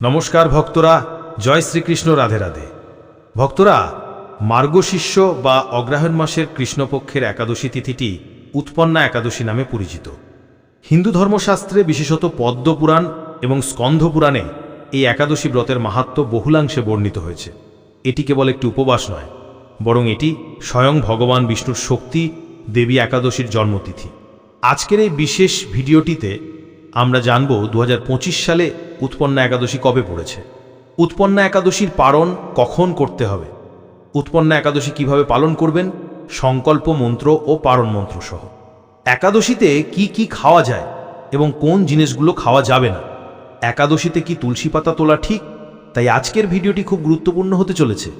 নমস্কার ভক্তরা, জয় শ্রীকৃষ্ণ, রাধে রাধে। ভক্তরা মার্গশিষ্য বা অগ্রহায়ণ মাসের কৃষ্ণপক্ষের একাদশী তিথিটি উৎপন্না একাদশী নামে পরিচিত। হিন্দু ধর্মশাস্ত্রে বিশেষত পদ্মপুরাণ এবং স্কন্ধপুরাণে এই একাদশী ব্রতের মাহাত্ম্য বহুলাংশে বর্ণিত হয়েছে। এটি কেবল একটি উপবাস নয়, বরং এটি স্বয়ং ভগবান বিষ্ণুর শক্তি, দেবী একাদশীর জন্মতিথি। আজকের এই বিশেষ ভিডিওটিতে আমরা জানব দু হাজার পঁচিশ সালে উৎপন্না একাদশী কবে পড়েছে। উৎপন্না একাদশীর পালন কখন করতে হবে? উৎপন্না একাদশী কীভাবে পালন করবেন? সংকল্প মন্ত্র ও পারণ মন্ত্র সহ। একাদশীতে কি কি খাওয়া যায় এবং কোন জিনিসগুলো খাওয়া যাবে না? একাদশীতে কি তুলসী পাতা তোলা ঠিক? তাই আজকের ভিডিওটি খুব গুরুত্বপূর্ণ হতে চলেছে।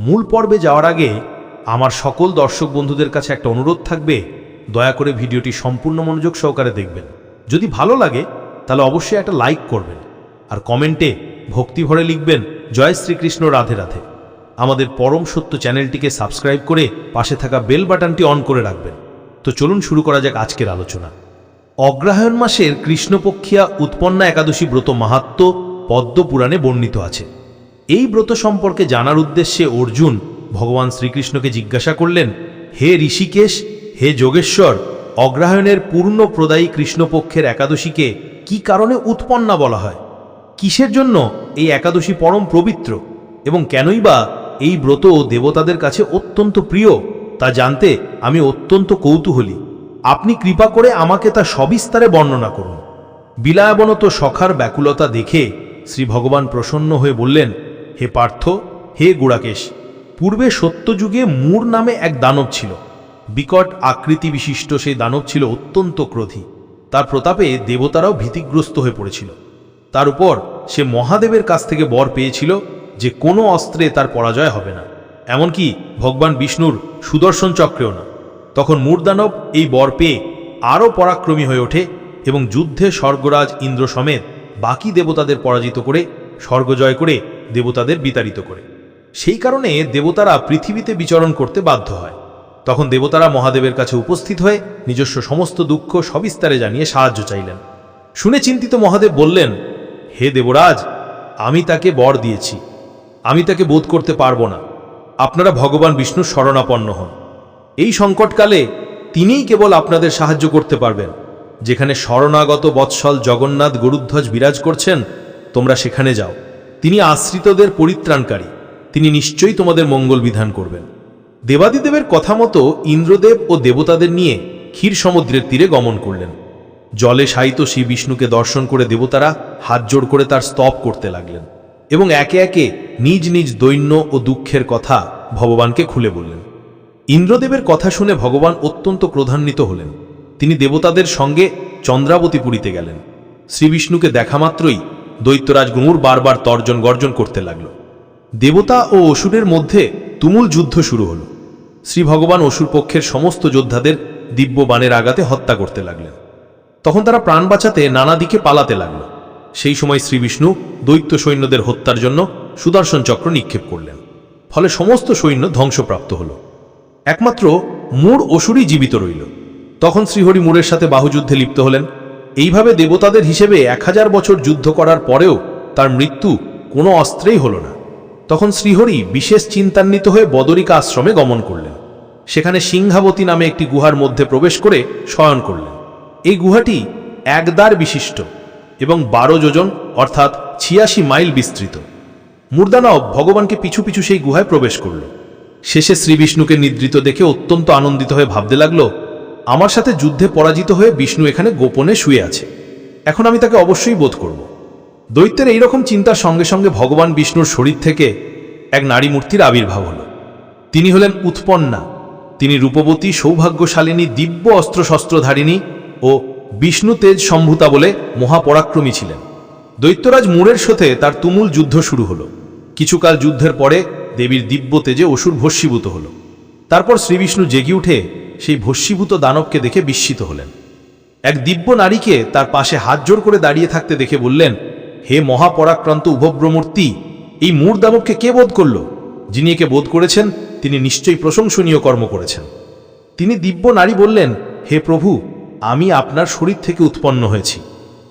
মূল পর্বে যাওয়ার আগে আমার সকল দর্শক বন্ধুদের কাছে একটা অনুরোধ থাকবে। দয়া করে ভিডিওটি সম্পূর্ণ মনোযোগ সহকারে দেখবেন। যদি ভালো লাগে, তাহলে অবশ্যই একটা লাইক করবেন। আর কমেন্টে ভক্তি ভরে লিখবেন, জয় শ্রীকৃষ্ণ, রাধে রাধে। আমাদের পরম সত্য চ্যানেলটিকে সাবস্ক্রাইব করে পাশে থাকা বেল বাটনটি অন করে রাখবেন। তো চলুন শুরু করা যাক আজকের আলোচনা। অগ্রহায়ণ মাসের কৃষ্ণপক্ষিয়া উৎপন্না একাদশী ব্রত মাহাত্ম পদ্মপুরাণে বর্ণিত আছে। এই ব্রত সম্পর্কে জানার উদ্দেশ্যে অর্জুন ভগবান শ্রীকৃষ্ণকে জিজ্ঞাসা করলেন, হে ঋষিকেশ, হে যোগেশ্বর অগ্রহায়ণের পূর্ণ প্রদায়ী কৃষ্ণপক্ষের একাদশীকে কি কারণে উৎপন্না বলা হয়? কিসের জন্য এই একাদশী পরম পবিত্র? এবং কেনই বা এই ব্রত দেবতাদের কাছে অত্যন্ত প্রিয়? তা জানতে আমি অত্যন্ত কৌতূহলী। আপনি কৃপা করে আমাকে তা সবিস্তারে বর্ণনা করুন। বিলায়বনত সখার ব্যাকুলতা দেখে শ্রী ভগবান প্রসন্ন হয়ে বললেন, হে পার্থ, হে গুড়াকেশ পূর্বে সত্যযুগে মূর নামে এক দানব ছিল। বিকট আকৃতি বিশিষ্ট সেই দানব ছিল অত্যন্ত ক্রোধী। তার প্রতাপে দেবতারাও ভীতিগ্রস্ত হয়ে পড়েছিল। তার উপর সে মহাদেবের কাছ থেকে বর পেয়েছিল যে কোনো অস্ত্রে তার পরাজয় হবে না। এমনকি ভগবান বিষ্ণুর সুদর্শন চক্রেও না। তখন মূর্দানব এই বর পেয়ে আরও পরাক্রমী হয়ে ওঠে এবং যুদ্ধে স্বর্গরাজ ইন্দ্র সমেত বাকি দেবতাদের পরাজিত করে, স্বর্গজয় করে দেবতাদের বিতাড়িত করে। সেই কারণে দেবতারা পৃথিবীতে বিচরণ করতে বাধ্য হয়। তখন দেবতারা মহাদেবের কাছে উপস্থিত হয়ে নিজস্ব সমস্ত দুঃখ সবিস্তারে জানিয়ে সাহায্য চাইলেন। শুনে চিন্তিত মহাদেব বললেন, হে দেবরাজ, আমি তাকে বর দিয়েছি। আমি তাকে বোধ করতে পারব না। আপনারা ভগবান বিষ্ণুর শরণাপন্ন হন। এই সংকটকালে তিনিই কেবল আপনাদের সাহায্য করতে পারবেন। যেখানে শরণাগত বৎসল জগন্নাথ গরুধ্বজ বিরাজ করছেন, তোমরা সেখানে যাও। তিনি আশ্রিতদের পরিত্রাণকারী। তিনি নিশ্চয়ই তোমাদের মঙ্গল বিধান করবেন। দেবাদিদেবের কথা মতো ইন্দ্রদেব ও দেবতাদের নিয়ে ক্ষীর সমুদ্রের তীরে গমন করলেন। জলে শায়িত শ্রী বিষ্ণুকে দর্শন করে দেবতারা হাত জোড় করে তার স্তব করতে লাগলেন এবং একে একে নিজ নিজ দৈন্য ও দুঃখের কথা ভগবানকে খুলে বললেন। ইন্দ্রদেবের কথা শুনে ভগবান অত্যন্ত ক্রোধান্বিত হলেন। তিনি দেবতাদের সঙ্গে চন্দ্রাবতীপুরীতে গেলেন। শ্রীবিষ্ণুকে দেখা মাত্রই দৈত্যরাজ গুমুর বারবার তর্জন গর্জন করতে লাগল। দেবতা ও অসুরের মধ্যে তুমুল যুদ্ধ শুরু হল। শ্রী ভগবান অসুর পক্ষের সমস্ত যোদ্ধাদের দিব্য বাণের আঘাতে হত্যা করতে লাগলেন। তখন তারা প্রাণ বাঁচাতে নানা দিকে পালাতে লাগল। সেই সময় শ্রীবিষ্ণু দৈত্য সৈন্যদের হত্যার জন্য সুদর্শন চক্র নিক্ষেপ করলেন। ফলে সমস্ত সৈন্য ধ্বংসপ্রাপ্ত হল। একমাত্র মূর অসুরই জীবিত রইল। তখন শ্রীহরি মূরের সাথে বাহুযুদ্ধে লিপ্ত হলেন। এইভাবে দেবতাদের হিসেবে এক হাজার বছর যুদ্ধ করার পরেও তার মৃত্যু কোনো অস্ত্রেই হল না। তখন শ্রীহরি বিশেষ চিন্তান্বিত হয়ে বদরিকা আশ্রমে গমন করলেন। সেখানে সিংহাবতী নামে একটি গুহার মধ্যে প্রবেশ করে শয়ন করলেন। এই গুহাটি একদার বিশিষ্ট এবং বারো যোজন, অর্থাৎ ছিয়াশি মাইল বিস্তৃত। মূর্দানব ভগবানকে পিছু পিছু সেই গুহায় প্রবেশ করল। শেষে শ্রীবিষ্ণুকে নিদ্রিত দেখে অত্যন্ত আনন্দিত হয়ে ভাবতে লাগল, আমার সাথে যুদ্ধে পরাজিত হয়ে বিষ্ণু এখানে গোপনে শুয়ে আছে। এখন আমি তাকে অবশ্যই বোধ করব। দৈত্যের এইরকম চিন্তার সঙ্গে সঙ্গে ভগবান বিষ্ণুর শরীর থেকে এক নারী মূর্তির আবির্ভাব হল। তিনি হলেন উৎপন্না। তিনি রূপবতী, সৌভাগ্যশালিনী, দিব্য অস্ত্রশস্ত্রধারিণী ও বিষ্ণু তেজ সম্ভূতা বলে মহাপরাক্রমী ছিলেন। দৈত্যরাজ মূরের সাথে তার তুমুল যুদ্ধ শুরু হলো। কিছুকাল যুদ্ধের পরে দেবীর দিব্য তেজে অসুর ভস্মীভূত হল। তারপর শ্রীবিষ্ণু জেগে উঠে সেই ভস্মীভূত দানবকে দেখে বিস্মিত হলেন। এক দিব্য নারীকে তার পাশে হাত জোর করে দাঁড়িয়ে থাকতে দেখে বললেন হে মহাপরাক্রান্ত উভব্রমূর্তি, এই মূর দানবকে কে বোধ করল? যিনি একে বোধ করেছেন, তিনি নিশ্চয়ই প্রশংসনীয় কর্ম করেছেন। তিনি দিব্য নারী বললেন, হে প্রভু, আমি আপনার শরীর থেকে উৎপন্ন হয়েছি।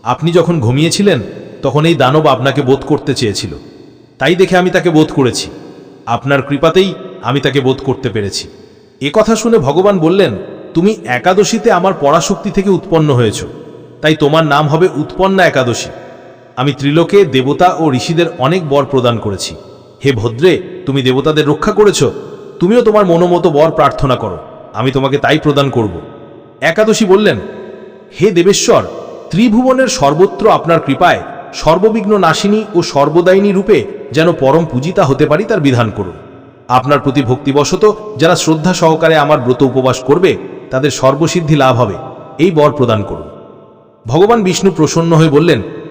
আপনি যখন ঘুমিয়েছিলেন, তখন এই দানব আপনাকে বোধ করতে চেয়েছিল। তাই দেখে আমি তাকে বোধ করেছি। আপনার কৃপাতেই আমি তাকে বোধ করতে পেরেছি। এ কথা শুনে ভগবান বললেন, তুমি একাদশীতে আমার পরাশক্তি থেকে উৎপন্ন হয়েছ। তাই তোমার নাম হবে উৎপন্না একাদশী। আমি ত্রিলোকে, দেবতা ও ঋষিদের অনেক বর প্রদান করেছি। হে ভদ্রে, তুমি দেবতাদের রক্ষা করেছ। তুমিও তোমার মনোমতো বর প্রার্থনা করো। আমি তোমাকে তাই প্রদান করব। একাদশী বললেন, হে দেবেশ্বর, ত্রিভুবনের সর্বত্র আপনার কৃপায় সর্ববিঘ্ন নাশিনী ও সর্বদায়িনী রূপে যেন পরম পূজিতা হতে পারি তার বিধান করুন। আপনার প্রতি ভক্তিবশত যারা শ্রদ্ধা সহকারে আমার ব্রত উপবাস করবে, তাদের সর্বসিদ্ধি লাভ হবে। এই বর প্রদান করুন। ভগবান বিষ্ণু প্রসন্ন হয়ে বললেন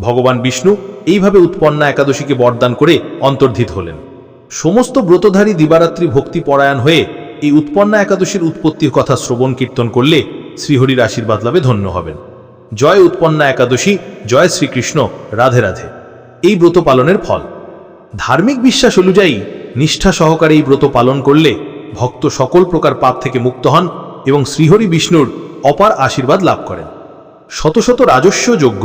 ভগবান বিষ্ণু এইভাবে উৎপন্না একাদশীকে বরদান করে অন্তর্ধিত হলেন। সমস্ত ব্রতধারী দিবারাত্রি ভক্তি পরায়ণ হয়ে এই উৎপন্না একাদশীর উৎপত্তির কথা শ্রবণ কীর্তন করলে শ্রীহরির আশীর্বাদ লাভে ধন্য হবেন। জয় উৎপন্না একাদশী, জয় শ্রীকৃষ্ণ, রাধে রাধে। এই ব্রত পালনের ফল। ধার্মিক বিশ্বাস অনুযায়ী নিষ্ঠা সহকারে এই ব্রত পালন করলে ভক্ত সকল প্রকার পাপ থেকে মুক্ত হন এবং শ্রীহরি বিষ্ণুর অপার আশীর্বাদ লাভ করেন। শত শত রাজস্ব যজ্ঞ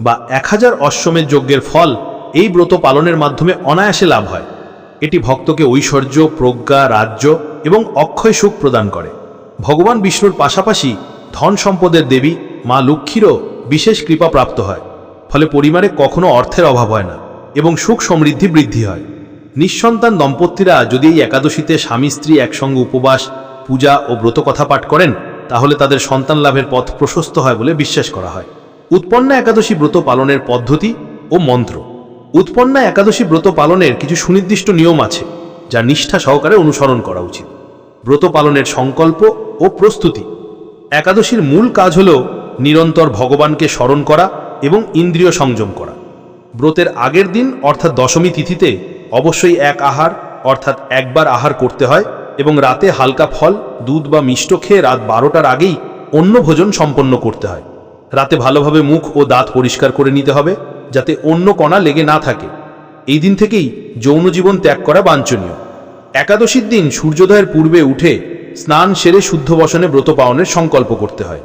বা এক হাজার অশ্বমের যজ্ঞের ফল এই ব্রত পালনের মাধ্যমে অনায়াসে লাভ হয়। এটি ভক্তকে ঐশ্বর্য, প্রজ্ঞা, রাজ্য এবং অক্ষয় সুখ প্রদান করে। ভগবান বিষ্ণুর পাশাপাশি ধন সম্পদের দেবী মা লক্ষ্মীরও বিশেষ কৃপা প্রাপ্ত হয়। ফলে পরিবারে কখনো অর্থের অভাব হয় না এবং সুখ সমৃদ্ধি বৃদ্ধি হয়। নিঃসন্তান দম্পতিরা যদি এই একাদশীতে স্বামী স্ত্রী একসঙ্গে উপবাস, পূজা ও ব্রত কথা পাঠ করেন, তাহলে তাদের সন্তান লাভের পথ প্রশস্ত হয় বলে বিশ্বাস করা হয়। উৎপন্না একাদশী ব্রত পালনের পদ্ধতি ও মন্ত্র। উৎপন্না একাদশী ব্রত পালনের কিছু সুনির্দিষ্ট নিয়ম আছে, যা নিষ্ঠা সহকারে অনুসরণ করা উচিত। ব্রত পালনের সংকল্প ও প্রস্তুতি। একাদশীর মূল কাজ হল নিরন্তর ভগবানকে স্মরণ করা এবং ইন্দ্রিয় সংযম করা। ব্রতের আগের দিন, অর্থাৎ দশমী তিথিতে, অবশ্যই এক আহার, অর্থাৎ একবার আহার করতে হয় এবং রাতে হালকা ফল, দুধ বা মিষ্ট খেয়ে রাত বারোটার আগেই অন্য ভোজন সম্পন্ন করতে হয়। রাতে ভালোভাবে মুখ ও দাঁত পরিষ্কার করে নিতে হবে, যাতে অন্য কণা লেগে না থাকে। এই দিন থেকেই যৌন জীবন ত্যাগ করা বাঞ্ছনীয়। একাদশীর দিন সূর্যোদয়ের পূর্বে উঠে স্নান সেরে শুদ্ধ বসনে ব্রত পালনের সংকল্প করতে হয়।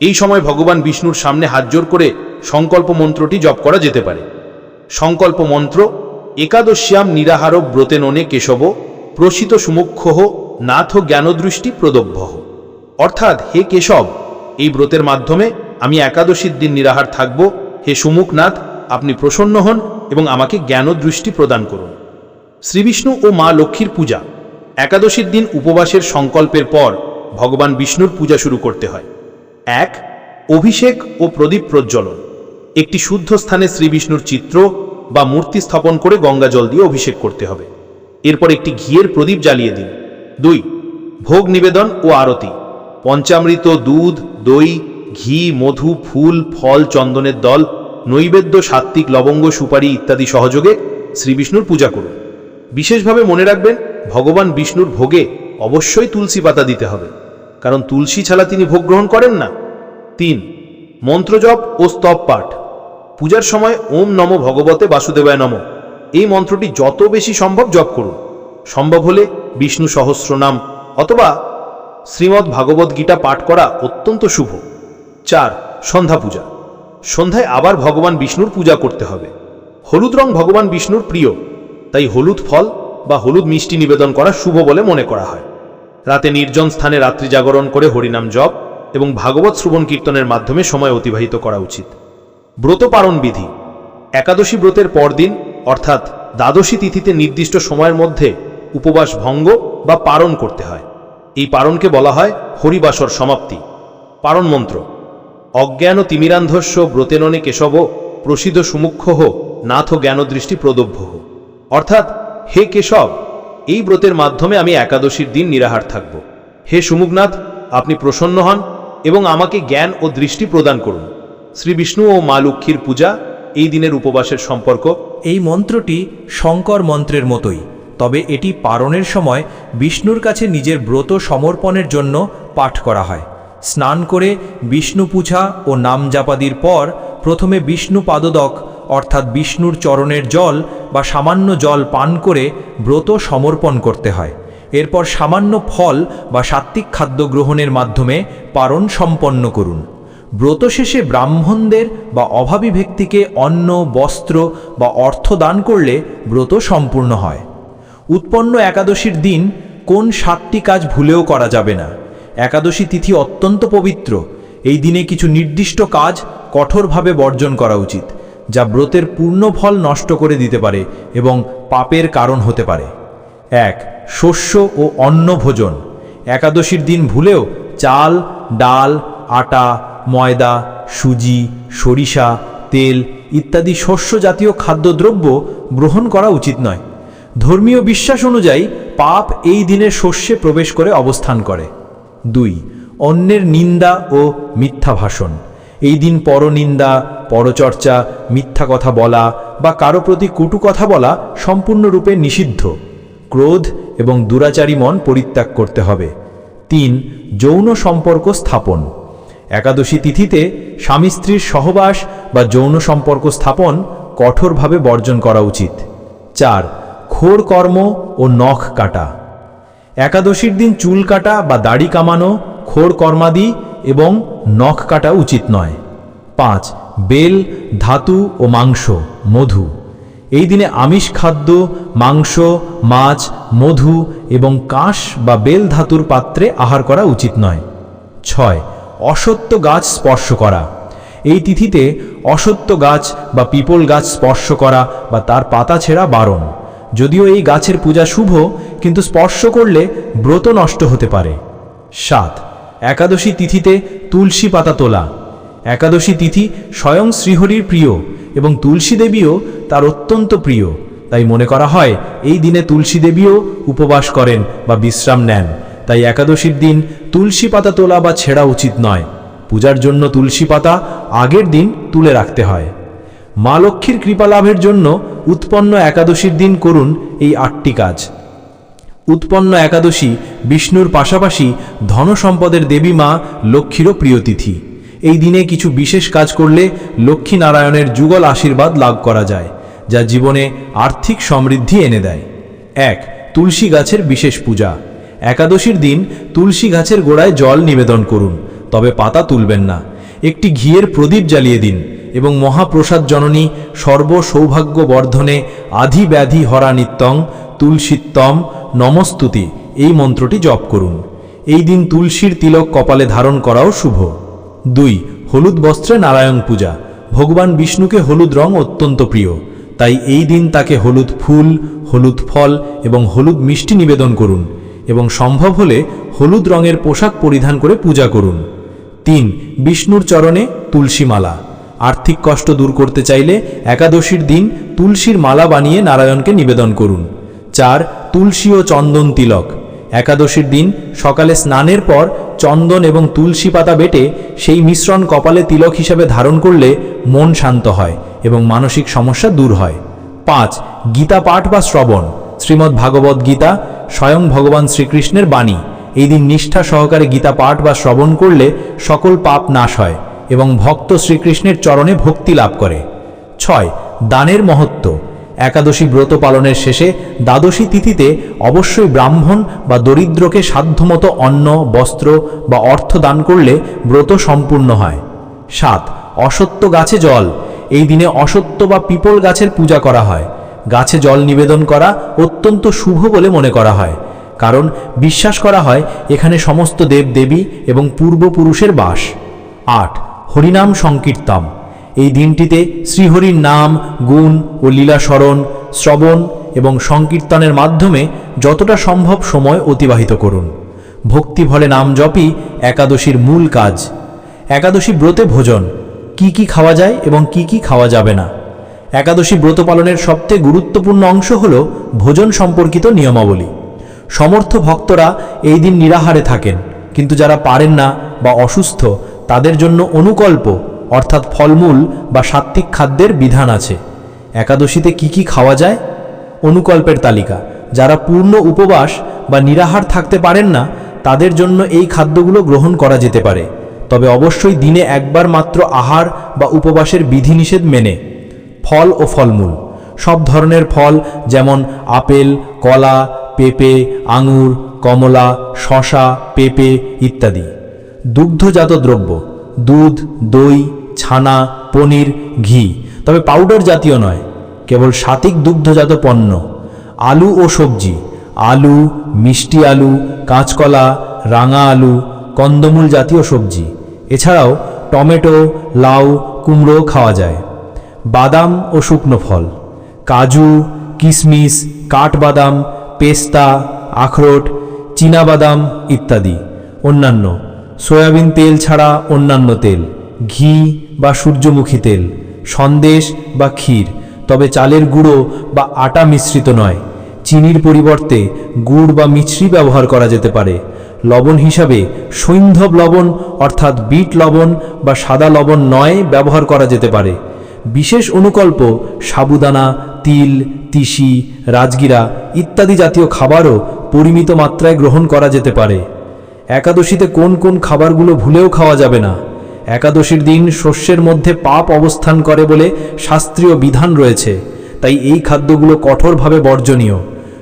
এই সময় ভগবান বিষ্ণুর সামনে হাত জোর করে সংকল্প মন্ত্রটি জপ করা যেতে পারে। সংকল্প মন্ত্র, একাদশ্যাম নিরাহার ব্রতে ননে কেশব, প্রসিত সুমুখ্য নাথ জ্ঞানদৃষ্টি প্রদভ্য অর্থাৎ হে কেশব, এই ব্রতের মাধ্যমে আমি একাদশীর দিন নিরাহার থাকব। হে সুমুখনাথ আপনি প্রসন্ন হন এবং আমাকে জ্ঞান দৃষ্টি প্রদান করুন। শ্রীবিষ্ণু ও মা লক্ষ্মীর পূজা। একাদশীর দিন উপবাসের সংকল্পের পর ভগবান বিষ্ণুর পূজা শুরু করতে হয়। এক, অভিষেক ও প্রদীপ প্রজ্বলন। একটি শুদ্ধ স্থানে শ্রীবিষ্ণুর চিত্র বা মূর্তি স্থাপন করে গঙ্গা জল দিয়ে অভিষেক করতে হবে। এরপর একটি ঘিয়ের প্রদীপ জ্বালিয়ে দিন। দুই, ভোগ নিবেদন ও আরতি। পঞ্চামৃত, দুধ, দই ঘি, মধু, ফুল, ফল, চন্দনের দল, নৈবেদ্য সাত্ত্বিক লবঙ্গ, সুপারি ইত্যাদি সহযোগে শ্রীবিষ্ণুর পূজা করুন। বিশেষভাবে মনে রাখবেন, ভগবান বিষ্ণুর ভোগে অবশ্যই তুলসী পাতা দিতে হবে। কারণ তুলসী ছাড়া তিনি ভোগ গ্রহণ করেন না। তিন, মন্ত্রজপ ও স্তব পাঠ। পূজার সময় ওম নম ভগবতে বাসুদেবায় নম। এই মন্ত্রটি যত বেশি সম্ভব জপ করুন। সম্ভব হলে বিষ্ণু সহস্রনাম অথবা শ্রীমদ্ ভাগবত গীতা পাঠ করা অত্যন্ত শুভ। চার, সন্ধ্যা পূজা। সন্ধ্যায় আবার ভগবান বিষ্ণুর পূজা করতে হবে। হলুদ রং ভগবান বিষ্ণুর প্রিয়। তাই হলুদ ফল বা হলুদ মিষ্টি নিবেদন করা শুভ বলে মনে করা হয়। রাতে নির্জন স্থানে রাত্রি জাগরণ করে হরিনাম জপ এবং ভাগবত শ্রবণ কীর্তনের মাধ্যমে সময় অতিবাহিত করা উচিত। ব্রত পালন বিধি। একাদশী ব্রতের পরদিন, অর্থাৎ দ্বাদশী তিথিতে নির্দিষ্ট সময়ের মধ্যে উপবাস ভঙ্গ বা পারণ করতে হয়। এই পারণকে বলা হয় হরিবাসর সমাপ্তি। পারণ মন্ত্র। অজ্ঞান তিমিরান্ধস্য ব্রতেননে কেশব প্রসিদ্ধ সুমুখ্য নাথ জ্ঞানদৃষ্টি প্রদভ্য অর্থাৎ, হে কেশব, এই ব্রতের মাধ্যমে আমি একাদশীর দিন নিরাহার থাকব। হে সুমুখনাথ, আপনি প্রসন্ন হন এবং আমাকে জ্ঞান ও দৃষ্টি প্রদান করুন। শ্রী বিষ্ণু ও মা লক্ষ্মীর পূজা, এই দিনের উপবাসের সম্পর্ক। এই মন্ত্রটি শঙ্কর মন্ত্রের মতোই, তবে এটি পারণের সময় বিষ্ণুর কাছে নিজের ব্রত সমর্পণের জন্য পাঠ করা হয়। স্নান করে বিষ্ণু পূজা ও নাম জাপাদির পর প্রথমে বিষ্ণু পাদদক, অর্থাৎ বিষ্ণুর চরণের জল বা সামান্য জল পান করে ব্রত সমর্পণ করতে হয়। এরপর সামান্য ফল বা সাত্ত্বিক খাদ্য গ্রহণের মাধ্যমে পারণ সম্পন্ন করুন। ব্রত শেষে ব্রাহ্মণদের বা অভাবী ব্যক্তিকে অন্ন, বস্ত্র বা অর্থ দান করলে ব্রত সম্পূর্ণ হয়। উৎপন্ন একাদশীর দিন কোন সাতটি কাজ ভুলেও করা যাবে না। একাদশী তিথি অত্যন্ত পবিত্র। এই দিনে কিছু নির্দিষ্ট কাজ কঠোরভাবে বর্জন করা উচিত, যা ব্রতের পূর্ণ ফল নষ্ট করে দিতে পারে এবং পাপের কারণ হতে পারে। এক, শস্য ও অন্ন ভোজন। একাদশীর দিন ভুলেও চাল, ডাল, আটা, ময়দা, সুজি, সরিষা, তেল ইত্যাদি শস্য জাতীয় খাদ্যদ্রব্য গ্রহণ করা উচিত নয়। ধর্মীয় বিশ্বাস অনুযায়ী পাপ এই দিনে শস্যে প্রবেশ করে অবস্থান করে। দুই, অন্যের নিন্দা ও মিথ্যা ভাষণ। এই দিন পরনিন্দা, পরচর্চা, মিথ্যা কথা বলা বা কারও প্রতি কুটু কথা বলা সম্পূর্ণরূপে নিষিদ্ধ। ক্রোধ এবং দুরাচারী মন পরিত্যাগ করতে হবে। তিন, যৌন সম্পর্ক স্থাপন। একাদশী তিথিতে স্বামী স্ত্রীর সহবাস বা যৌন সম্পর্ক স্থাপন কঠোরভাবে বর্জন করা উচিত। চার খোর কর্ম ও নখ কাটা। একাদশীর দিন চুল কাটা বা দাড়ি কামানো, খোর কর্মাদি এবং নখ কাটা উচিত নয়। পাঁচ, বেল, ধাতু ও মাংস, মধু। এই দিনে আমিষ খাদ্য, মাংস, মাছ, মধু এবং কাঁস বা বেল ধাতুর পাত্রে আহার করা উচিত নয়। ছয়, অসত্য গাছ স্পর্শ করা। এই তিথিতে অসত্য গাছ বা পিপল গাছ স্পর্শ করা বা তার পাতা ছেঁড়া বারণ। যদিও এই গাছের পূজা শুভ, কিন্তু স্পর্শ করলে ব্রত নষ্ট হতে পারে। সাত, একাদশী তিথিতে তুলসী পাতা তোলা। একাদশী তিথি স্বয়ং শ্রীহরির প্রিয় এবং তুলসী দেবীও তার অত্যন্ত প্রিয়। তাই মনে করা হয়, এই দিনে তুলসী দেবীও উপবাস করেন বা বিশ্রাম নেন। তাই একাদশীর দিন তুলসী পাতা তোলা বা ছেঁড়া উচিত নয়। পূজার জন্য তুলসী পাতা আগের দিন তুলে রাখতে হয়। মা লক্ষ্মীর কৃপা লাভের জন্য উৎপন্ন একাদশীর দিন করুন এই আটটি কাজ। উৎপন্ন একাদশী বিষ্ণুর পাশাপাশি ধনসম্পদের দেবী মা লক্ষ্মীরও প্রিয় তিথি। এই দিনে কিছু বিশেষ কাজ করলে লক্ষ্মী নারায়ণের যুগল আশীর্বাদ লাভ করা যায়, যা জীবনে আর্থিক সমৃদ্ধি এনে দেয়। এক, তুলসী গাছের বিশেষ পূজা। একাদশীর দিন তুলসী গাছের গোড়ায় জল নিবেদন করুন, তবে পাতা তুলবেন না। একটি ঘিয়ের প্রদীপ জ্বালিয়ে দিন। এবং মহাপ্রসাদ জননী সর্ব সৌভাগ্য বর্ধনে আধি ব্যাধি হরা নিত্যং তুলসীত্তম নমস্তুতি। এই মন্ত্রটি জপ করুন। এই দিন তুলসীর তিলক কপালে ধারণ করাও শুভ। দুই, হলুদ বস্ত্রে নারায়ণ পূজা। ভগবান বিষ্ণুকে হলুদ রং অত্যন্ত প্রিয়। তাই এই দিন তাকে হলুদ ফুল, হলুদ ফল এবং হলুদ মিষ্টি নিবেদন করুন এবং সম্ভব হলে হলুদ রঙের পোশাক পরিধান করে পূজা করুন। তিন, বিষ্ণুর চরণে তুলসী মালা আর্থিক কষ্ট দূর করতে চাইলে একাদশীর দিন তুলসীর মালা বানিয়ে নারায়ণকে নিবেদন করুন। চার, তুলসী ও চন্দন তিলক। একাদশীর দিন সকালে স্নানের পর চন্দন এবং তুলসী পাতা বেটে সেই মিশ্রণ কপালে তিলক হিসাবে ধারণ করলে মন শান্ত হয় এবং মানসিক সমস্যা দূর হয়। পাঁচ, গীতা পাঠ বা শ্রবণ। শ্রীমদ্ ভাগবত গীতা, স্বয়ং ভগবান শ্রীকৃষ্ণের বাণী। এই দিন নিষ্ঠা সহকারে গীতা পাঠ বা শ্রবণ করলে সকল পাপ নাশ হয়। এবং ভক্ত শ্রীকৃষ্ণের চরণে ভক্তি লাভ করে। ছয়, দানের মহত্ব। একাদশী ব্রত পালনের শেষে দ্বাদশী তিথিতে অবশ্যই ব্রাহ্মণ বা দরিদ্রকে সাধ্যমতো অন্ন, বস্ত্র বা অর্থ দান করলে ব্রত সম্পূর্ণ হয়। সাত, অসত্য গাছে জল। এই দিনে অসত্য বা পিপল গাছের পূজা করা হয়। গাছে জল নিবেদন করা অত্যন্ত শুভ বলে মনে করা হয়। কারণ বিশ্বাস করা হয়, এখানে সমস্ত দেব দেবী এবং পূর্বপুরুষের বাস। আট হরিনাম সংকীর্তন এই দিনটিতে শ্রীহরির নাম, গুণ ও লীলা স্মরণ শ্রবণ এবং সংকীর্তনের মাধ্যমে যতটা সম্ভব সময় অতিবাহিত করুন। ভক্তি ভলে নাম জপই একাদশীর মূল কাজ। একাদশী ব্রতে ভোজন, কি কি খাওয়া যায় এবং কি কি খাওয়া যাবে না। একাদশী ব্রত পালনের সবচেয়ে গুরুত্বপূর্ণ অংশ হল ভোজন সম্পর্কিত নিয়মাবলী। সমর্থ ভক্তরা এই দিন নিরাহারে থাকেন, কিন্তু যারা পারেন না বা অসুস্থ তাদের জন্য অনুকল্প, অর্থাৎ ফলমূল বা সাত্ত্বিক খাদ্যের বিধান আছে। একাদশীতে কি কি খাওয়া যায়? অনুকল্পের তালিকা। যারা পূর্ণ উপবাস বা নিরাহার থাকতে পারেন না, তাদের জন্য এই খাদ্যগুলো গ্রহণ করা যেতে পারে। তবে অবশ্যই দিনে একবার মাত্র আহার বা উপবাসের বিধিনিষেধ মেনে। ফল ও ফলমূল। সব ধরনের ফল যেমন আপেল, কলা, পেঁপে, আঙুর, কমলা শশা পেঁপে ইত্যাদি। দুগ্ধজাত দ্রব্য, দুধ, দই, ছানা, পনির, ঘি। তবে পাউডার জাতীয় নয়, কেবল সাতিক দুগ্ধজাত পণ্য। আলু ও সবজি, আলু, মিষ্টি আলু, কাঁচকলা, রাঙা আলু, কন্দমূল জাতীয় সবজি। এছাড়াও টমেটো, লাউ কুমড়ো খাওয়া যায়। বাদাম ও শুকনো ফল, কাজু কিশমিশ কাঠবাদাম, পেস্তা, আখরোট বাদাম ইত্যাদি। অন্যান্য সয়াবিন তেল ছাড়া অন্যান্য তেল, ঘি বা সূর্যমুখী তেল, সন্দেশ বা ক্ষীর, তবে চালের গুঁড়ো বা আটা মিশ্রিত নয়। চিনির পরিবর্তে গুড় বা মিছরি ব্যবহার করা যেতে পারে। লবণ হিসাবে সৈন্ধব লবণ অর্থাৎ বিট লবণ বা সাদা লবণ নয় ব্যবহার করা যেতে পারে। বিশেষ অনুকল্প সাবুদানা, তিল, তিসি, রাজগিরা ইত্যাদি জাতীয় খাবারও পরিমিত মাত্রায় গ্রহণ করা যেতে পারে। একাদশীতে কোন কোন খাবারগুলো ভুলেও খাওয়া যাবে না। একাদশীর দিন শস্যের মধ্যে পাপ অবস্থান করে বলে শাস্ত্রীয় বিধান রয়েছে। তাই এই খাদ্যগুলো কঠোরভাবে বর্জনীয়।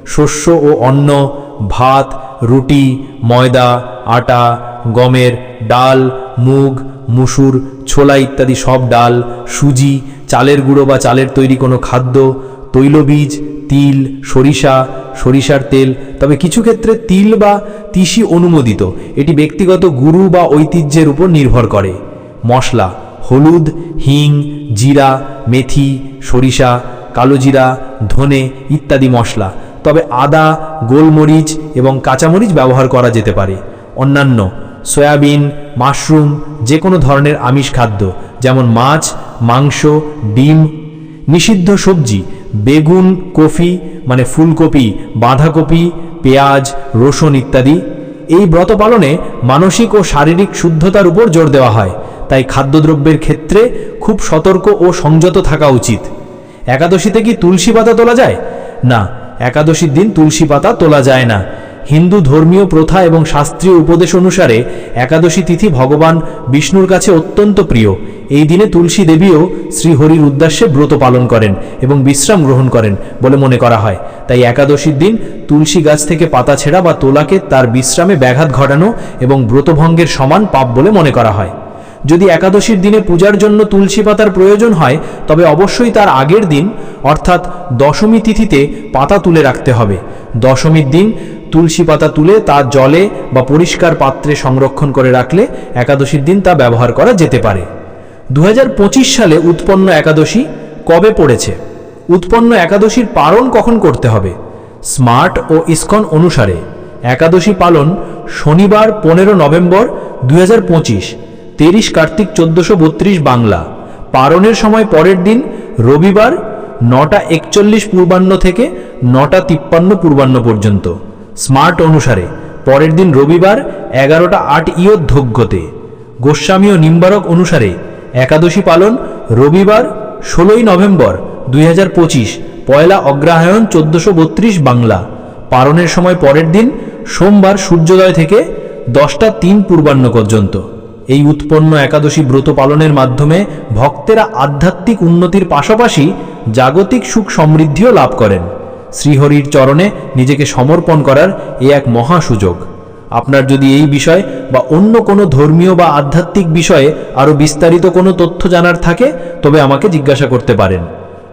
শস্য ও অন্ন, ভাত, রুটি, ময়দা, আটা, গমের, ডাল, মুগ, মুসুর, ছোলা ইত্যাদি সব ডাল, সুজি, চালের গুঁড়ো বা চালের তৈরি কোনো খাদ্য, তৈলবীজ তিল, সরিষা, সরিষার তেল। তবে কিছু ক্ষেত্রে তিল বা তিসি অনুমোদিত। এটি ব্যক্তিগত গুরু বা ঐতিহ্যের উপর নির্ভর করে। মশলা, হলুদ, হিং, জিরা, মেথি, সরিষা কালোজিরা ধনে ইত্যাদি মশলা। তবে আদা, গোলমরিচ এবং কাঁচামরিচ ব্যবহার করা যেতে পারে। অন্যান্য, সয়াবিন, মাশরুম যে কোনো ধরনের আমিষ খাদ্য, যেমন মাছ, মাংস, ডিম, নিষিদ্ধ সবজি বেগুন কফি মানে ফুলকপি, বাঁধাকপি, পেঁয়াজ, রসুন ইত্যাদি। এই ব্রত পালনে মানসিক ও শারীরিক শুদ্ধতার উপর জোর দেওয়া হয়। তাই খাদ্যদ্রব্যের ক্ষেত্রে খুব সতর্ক ও সংযত থাকা উচিত। একাদশীতে কি তুলসী পাতা তোলা যায়? না, একাদশীর দিন তুলসী পাতা তোলা যায় না। হিন্দু ধর্মীয় প্রথা এবং শাস্ত্রীয় উপদেশ অনুসারে একাদশী তিথি ভগবান বিষ্ণুর কাছে অত্যন্ত প্রিয়। এই দিনে তুলসী দেবীও শ্রীহরির উদ্দেশ্যে ব্রত পালন করেন এবং বিশ্রাম গ্রহণ করেন বলে মনে করা হয়। তাই একাদশীর দিন তুলসী গাছ থেকে পাতা ছেঁড়া বা তোলাকে তার বিশ্রামে ব্যাঘাত ঘটানো এবং ব্রতভঙ্গের সমান পাপ বলে মনে করা হয়। যদি একাদশীর দিনে পূজার জন্য তুলসী পাতার প্রয়োজন হয়, তবে অবশ্যই তার আগের দিন, অর্থাৎ দশমী তিথিতে পাতা তুলে রাখতে হবে। দশমীর দিন তুলসী পাতা তুলে তা জলে বা পরিষ্কার পাত্রে সংরক্ষণ করে রাখলে একাদশীর দিন তা ব্যবহার করা যেতে পারে। দু হাজার পঁচিশ সালে উৎপন্ন একাদশী কবে পড়েছে? উৎপন্ন একাদশীর পালন কখন করতে হবে? স্মার্ট ও ইস্কন অনুসারে একাদশী পালন শনিবার পনেরো নভেম্বর দুই হাজার তেইশ কার্তিক চোদ্দশো বাংলা। পারণের সময় পরের দিন রবিবার নটা একচল্লিশ পূর্বাহ্ন থেকে নটা তিপ্পান্ন পূর্বাহ্ন পর্যন্ত। স্মার্ট অনুসারে, পরের দিন রবিবার এগারোটা আট ইয়োধ্যজ্ঞতে গোস্বামী ও নিম্বারক অনুসারে, একাদশী পালন রবিবার ষোলোই নভেম্বর দুই হাজার পঁচিশ, পয়লা অগ্রহায়ণ চোদ্দশো বত্রিশ বাংলা। পারণের সময় পরের দিন সোমবার সূর্যোদয় থেকে দশটা তিন পূর্বাহ্ন পর্যন্ত। এই উৎপন্ন একাদশী ব্রত পালনের মাধ্যমে ভক্তেরা আধ্যাত্মিক উন্নতির পাশাপাশি জাগতিক সুখ সমৃদ্ধিও লাভ করেন। শ্রীহরির চরণে নিজেকে সমর্পণ করার এ এক মহা সুযোগ। আপনার যদি এই বিষয় বা অন্য কোনো ধর্মীয় বা আধ্যাত্মিক বিষয়ে আরও বিস্তারিত কোনো তথ্য জানার থাকে, তবে আমাকে জিজ্ঞাসা করতে পারেন।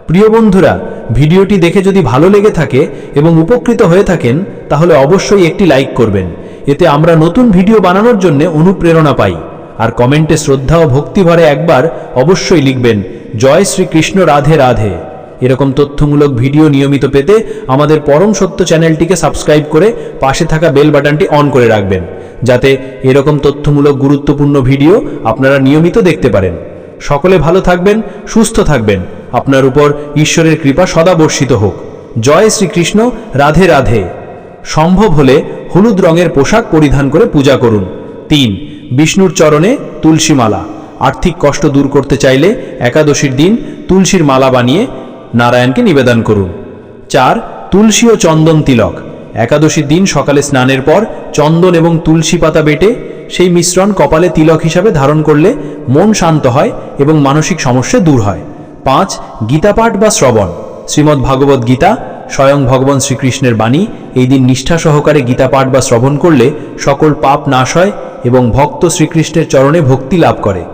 প্রিয় বন্ধুরা, ভিডিওটি দেখে যদি ভালো লেগে থাকে এবং উপকৃত হয়ে থাকেন, তাহলে অবশ্যই একটি লাইক করবেন। এতে আমরা নতুন ভিডিও বানানোর জন্য অনুপ্রেরণা পাই। আর কমেন্টে শ্রদ্ধা ও ভক্তি ভরে একবার অবশ্যই লিখবেন, জয় শ্রীকৃষ্ণ, রাধে রাধে। এরকম তথ্যমূলক ভিডিও নিয়মিত পেতে আমাদের পরম সত্য চ্যানেলটিকে সাবস্ক্রাইব করে পাশে থাকা বেল বাটনটি অন করে রাখবেন, যাতে এরকম তথ্যমূলক গুরুত্বপূর্ণ ভিডিও আপনারা নিয়মিত দেখতে পারেন। সকলে ভালো থাকবেন, সুস্থ থাকবেন। আপনার উপর ঈশ্বরের কৃপা সদা বর্ষিত হোক। জয় শ্রীকৃষ্ণ, রাধে রাধে। সম্ভব হলে হলুদ রঙের পোশাক পরিধান করে পূজা করুন। তিন, বিষ্ণুর চরণে তুলসী মালা আর্থিক কষ্ট দূর করতে চাইলে একাদশীর দিন তুলসীর মালা বানিয়ে নারায়ণকে নিবেদন করুন। চার, তুলসী ও চন্দন তিলক। একাদশীর দিন সকালে স্নানের পর চন্দন এবং তুলসী পাতা বেটে সেই মিশ্রণ কপালে তিলক হিসাবে ধারণ করলে মন শান্ত হয় এবং মানসিক সমস্যা দূর হয়। পাঁচ, গীতাপাঠ বা শ্রবণ। শ্রীমদ্ ভাগবত গীতা, স্বয়ং ভগবান শ্রীকৃষ্ণের বাণী, এই দিন নিষ্ঠা সহকারে গীতাপাঠ বা শ্রবণ করলে সকল পাপ নাশ হয় এবং ভক্ত শ্রীকৃষ্ণের চরণে ভক্তি লাভ করে।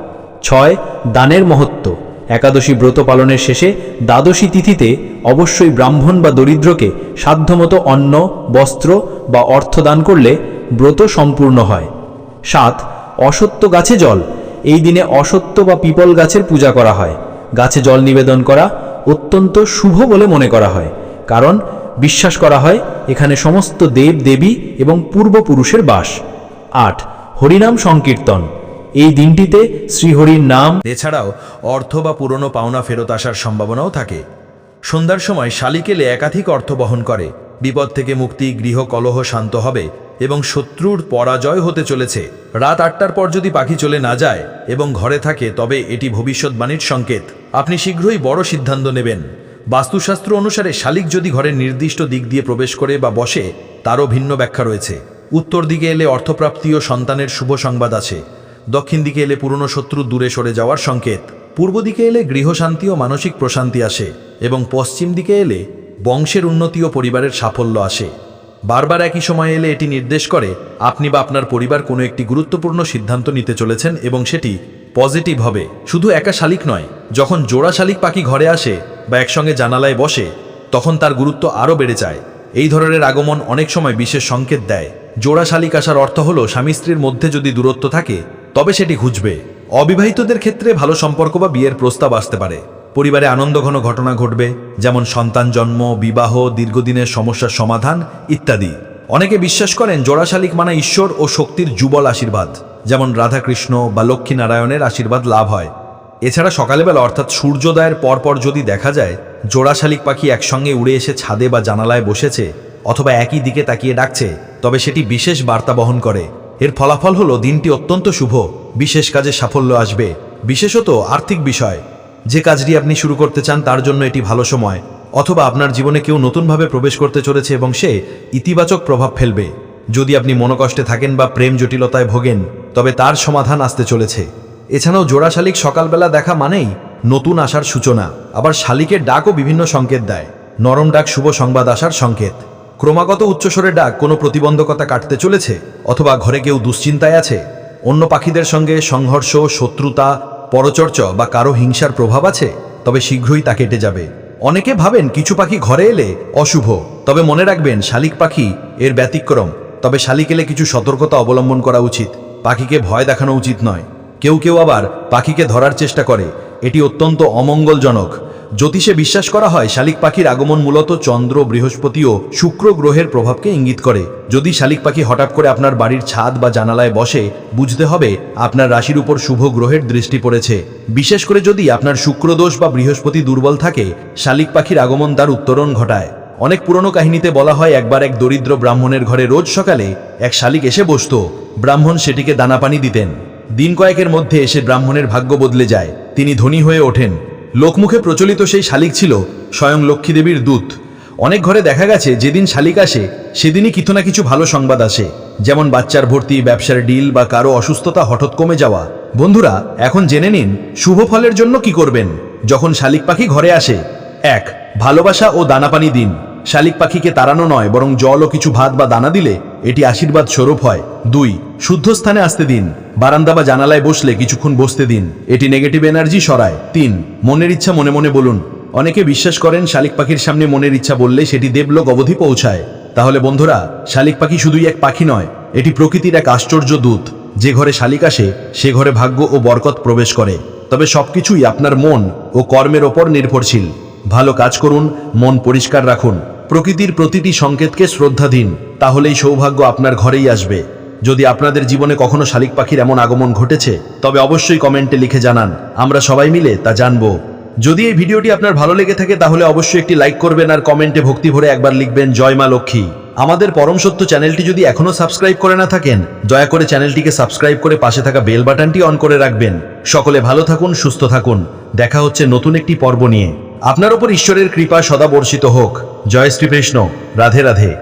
ছয়, দানের মহত্ব। একাদশী ব্রত পালনের শেষে দ্বাদশী তিথিতে অবশ্যই ব্রাহ্মণ বা দরিদ্রকে সাধ্যমতো অন্ন, বস্ত্র বা অর্থ দান করলে ব্রত সম্পূর্ণ হয়। সাত, অসত্য গাছে জল। এই দিনে অসত্য বা পিপল গাছের পূজা করা হয়। গাছে জল নিবেদন করা অত্যন্ত শুভ বলে মনে করা হয়। কারণ বিশ্বাস করা হয়, এখানে সমস্ত দেব, দেবী এবং পূর্বপুরুষের বাস। আট, হরিনাম সংকীর্তন। এই দিনটিতে শ্রীহরির নাম এছাড়াও অর্থ বা পুরনো পাওনা ফেরত আসার সম্ভাবনাও থাকে। সন্ধ্যার সময় শালিক এলে একাধিক অর্থ বহন করে। বিপদ থেকে মুক্তি, গৃহ কলহ শান্ত হবে এবং শত্রুর পরাজয় হতে চলেছে। রাত আটটার পর যদি পাখি চলে না যায় এবং ঘরে থাকে, তবে এটি ভবিষ্যৎবাণীর সংকেত। আপনি শীঘ্রই বড় সিদ্ধান্ত নেবেন। বাস্তুশাস্ত্র অনুসারে শালিক যদি ঘরের নির্দিষ্ট দিক দিয়ে প্রবেশ করে বা বসে, তারও ভিন্ন ব্যাখ্যা রয়েছে। উত্তর দিকে এলে অর্থপ্রাপ্তি ও সন্তানের শুভ সংবাদ আছে। দক্ষিণ দিকে এলে পুরনো শত্রু দূরে সরে যাওয়ার সংকেত। পূর্ব দিকে এলে গৃহশান্তি ও মানসিক প্রশান্তি আসে এবং পশ্চিম দিকে এলে বংশের উন্নতি ও পরিবারের সাফল্য আসে। বারবার একই সময়ে এলে এটি নির্দেশ করে, আপনি বা আপনার পরিবার কোনো একটি গুরুত্বপূর্ণ সিদ্ধান্ত নিতে চলেছেন এবং সেটি পজিটিভ হবে। শুধু একা শালিক নয়, যখন জোড়া শালিক পাখি ঘরে আসে বা একসঙ্গে জানালায় বসে, তখন তার গুরুত্ব আরও বেড়ে যায়। এই ধরনের আগমন অনেক সময় বিশেষ সংকেত দেয়। জোড়া শালিক আসার অর্থ হলো স্বামী স্ত্রীর মধ্যে যদি দূরত্ব থাকে তবে সেটি ঘুচবে। অবিবাহিতদের ক্ষেত্রে ভালো সম্পর্ক বা বিয়ের প্রস্তাব আসতে পারে। পরিবারে আনন্দঘন ঘটনা ঘটবে, যেমন সন্তান জন্ম, বিবাহ, দীর্ঘদিনের সমস্যার সমাধান ইত্যাদি। অনেকে বিশ্বাস করেন জোড়া শালিক মানে ঈশ্বর ও শক্তির যুবল আশীর্বাদ, যেমন রাধাকৃষ্ণ বা লক্ষ্মীনারায়ণের আশীর্বাদ লাভ হয়। এছাড়া সকালবেলা অর্থাৎ সূর্যোদয়ের পরপর যদি দেখা যায়, জোড়া শালিক পাখি একসঙ্গে উড়ে এসে ছাদে বা জানালায় বসেছে অথবা একই দিকে তাকিয়ে ডাকছে, তবে সেটি বিশেষ বার্তা বহন করে। এর ফলাফল হলো দিনটি অত্যন্ত শুভ, বিশেষ কাজে সাফল্য আসবে। বিশেষত আর্থিক বিষয়। যে কাজটি আপনি শুরু করতে চান তার জন্য এটি ভালো সময়, অথবা আপনার জীবনে কেউ নতুনভাবে প্রবেশ করতে চলেছে এবং সে ইতিবাচক প্রভাব ফেলবে। যদি আপনি মনোকষ্টে থাকেন বা প্রেম জটিলতায় ভোগেন, তবে তার সমাধান আসতে চলেছে। এছাড়াও জোড়া শালিক সকালবেলা দেখা মানেই নতুন আসার সূচনা, আবার শালিকের ডাকও বিভিন্ন সংকেত দেয়। নরম ডাক শুভ সংবাদ আসার সংকেত। ক্রমাগত উচ্চস্বরে ডাক কোনো প্রতিবন্ধকতা কাটতে চলেছে অথবা ঘরে কেউ দুশ্চিন্তায় আছে? অন্য পাখিদের সঙ্গে সংঘর্ষ, শত্রুতা, পরচর্চ বা কারও হিংসার প্রভাব আছে? তবে শীঘ্রই তা কেটে যাবে। অনেকে ভাবেন কিছু পাখি ঘরে এলে অশুভ, তবে মনে রাখবেন শালিক পাখি এর ব্যতিক্রম। তবে শালিক এলে কিছু সতর্কতা অবলম্বন করা উচিত। পাখিকে ভয় দেখানো উচিত নয়। কেউ কেউ আবার পাখিকে ধরার চেষ্টা করে। এটি অত্যন্ত অমঙ্গলজনক। জ্যোতিষে বিশ্বাস করা হয়, শালিক পাখির আগমন মূলত চন্দ্র, বৃহস্পতি ও শুক্র গ্রহের প্রভাবকে ইঙ্গিত করে। যদি শালিক পাখি হঠাৎ করে আপনার বাড়ির ছাদ বা জানালায় বসে, বুঝতে হবে আপনার রাশির উপর শুভ গ্রহের দৃষ্টি পড়েছে। বিশেষ করে যদি আপনার শুক্রদোষ বা বৃহস্পতি দুর্বল থাকে, শালিক পাখির আগমন তার উত্তরণ ঘটায়। অনেক পুরনো কাহিনীতে বলা হয়, একবার এক দরিদ্র ব্রাহ্মণের ঘরে রোজ সকালে এক শালিক এসে বসত। ব্রাহ্মণ সেটিকে দানা পানি দিতেন। দিন কয়েকের মধ্যে এসে ব্রাহ্মণের ভাগ্য বদলে যায়। তিনি ধনী হয়ে ওঠেন। লোকমুখে প্রচলিত সেই শালিক ছিল স্বয়ং লক্ষ্মীদেবীর দূত। অনেক ঘরে দেখা গেছে, যেদিন শালিক আসে, সেদিনই কিছু না কিছু ভালো সংবাদ আসে। যেমন বাচ্চার ভর্তি, ব্যবসার ডিল বা কারও অসুস্থতা হঠাৎ কমে যাওয়া। বন্ধুরা, এখন জেনে নিন, শুভ ফলের জন্য কি করবেন? যখন শালিক পাখি ঘরে আসে, এক, ভালোবাসা ও দানাপানি দিন। শালিক পাখিকে তাড়ানো নয়, বরং জল ও কিছু ভাত বা দানা দিলে এটি আশীর্বাদ স্বরূপ হয়। দুই, শুদ্ধ স্থানে আসতে দিন। বারান্দা বা জানালায় বসলে কিছুক্ষণ বসতে দিন। এটি নেগেটিভ এনার্জি সরায়। তিন, মনের ইচ্ছা মনে মনে বলুন। অনেকে বিশ্বাস করেন শালিক পাখির সামনে মনের ইচ্ছা বললে সেটি দেবলোক অবধি পৌঁছায়। তাহলে বন্ধুরা, শালিক পাখি শুধুই এক পাখি নয়, এটি প্রকৃতির এক আশ্চর্য দূত। যে ঘরে শালিক আসে, সে ঘরে ভাগ্য ও বরকত প্রবেশ করে। তবে সবকিছুই আপনার মন ও কর্মের ওপর নির্ভরশীল। ভালো কাজ করুন, মন পরিষ্কার রাখুন। প্রকৃতির প্রতিটি সংকেতকে শ্রদ্ধা দিন, তাহলেই সৌভাগ্য আপনার ঘরেই আসবে। যদি আপনাদের জীবনে কখনো শালিক পাখির এমন আগমন ঘটেছে, তবে অবশ্যই কমেন্টে লিখে জানান, আমরা সবাই মিলে তা জানব। যদি এই ভিডিওটি আপনার ভালো লেগে থাকে, তাহলে অবশ্যই একটি লাইক করবেন আর কমেন্টে ভক্তি ভরে একবার লিখবেন, জয় মা লক্ষ্মী। আমাদের পরম সত্য চ্যানেলটি যদি এখনও সাবস্ক্রাইব করে না থাকেন, দয়া করে চ্যানেলটিকে সাবস্ক্রাইব করে পাশে থাকা বেল বাটনটি অন করে রাখবেন। সকলে ভালো থাকুন, সুস্থ থাকুন। দেখা হচ্ছে নতুন একটি পর্ব নিয়ে। আপনার উপর ঈশ্বরের কৃপা সদা বর্ষিত হোক। জয় শ্রীকৃষ্ণ। রাধে রাধে।